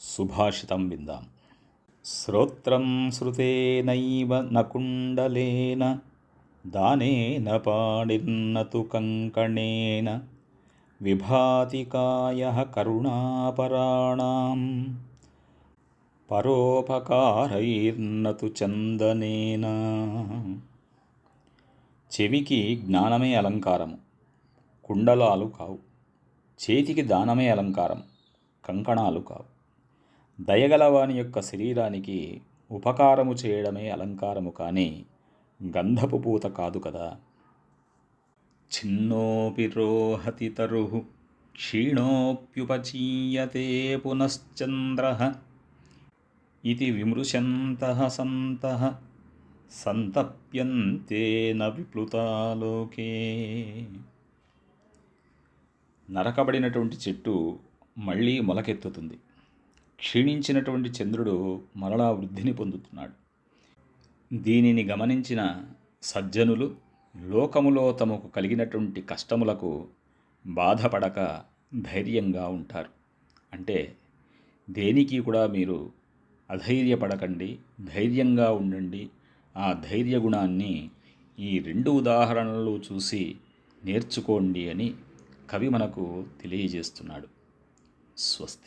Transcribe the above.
సుభాషితం విందాం. శ్రోత్రం శ్రుతేనైవ నకుండలేన దానేన పాణిర్నతు కంకణేన విభాతికాయ కరుణాపరాణాం పరోపకారైర్నతు చందనేన. చెవికి జ్ఞానమే అలంకారము కుండలాలు కావు. చేతికి దానమే అలంకారం కంకణాలు కావు. దయగలవాని యొక్క శరీరానికి ఉపకారము చేయడమే అలంకారము కానీ గంధపు పూత కాదు కదా. చిన్నోపి రోహతి తరు క్షీణోప్యుపచీయతే పునశ్చంద్ర ఇది విమృశంత సంత సంతప్యంతేన విప్లుతాలోకే. నరకబడినటువంటి చెట్టు మళ్ళీ మొలకెత్తుతుంది. క్షీణించినటువంటి చంద్రుడు మరలా వృద్ధిని పొందుతున్నాడు. దీనిని గమనించిన సజ్జనులు లోకములో తమకు కలిగినటువంటి కష్టములకు బాధపడక ధైర్యంగా ఉంటారు. అంటే దేనికి కూడా మీరు అధైర్యపడకండి ధైర్యంగా ఉండండి. ఆ ధైర్య గుణాన్ని ఈ రెండు ఉదాహరణలు చూసి నేర్చుకోండి అని కవి మనకు తెలియజేస్తున్నాడు. స్వస్తి.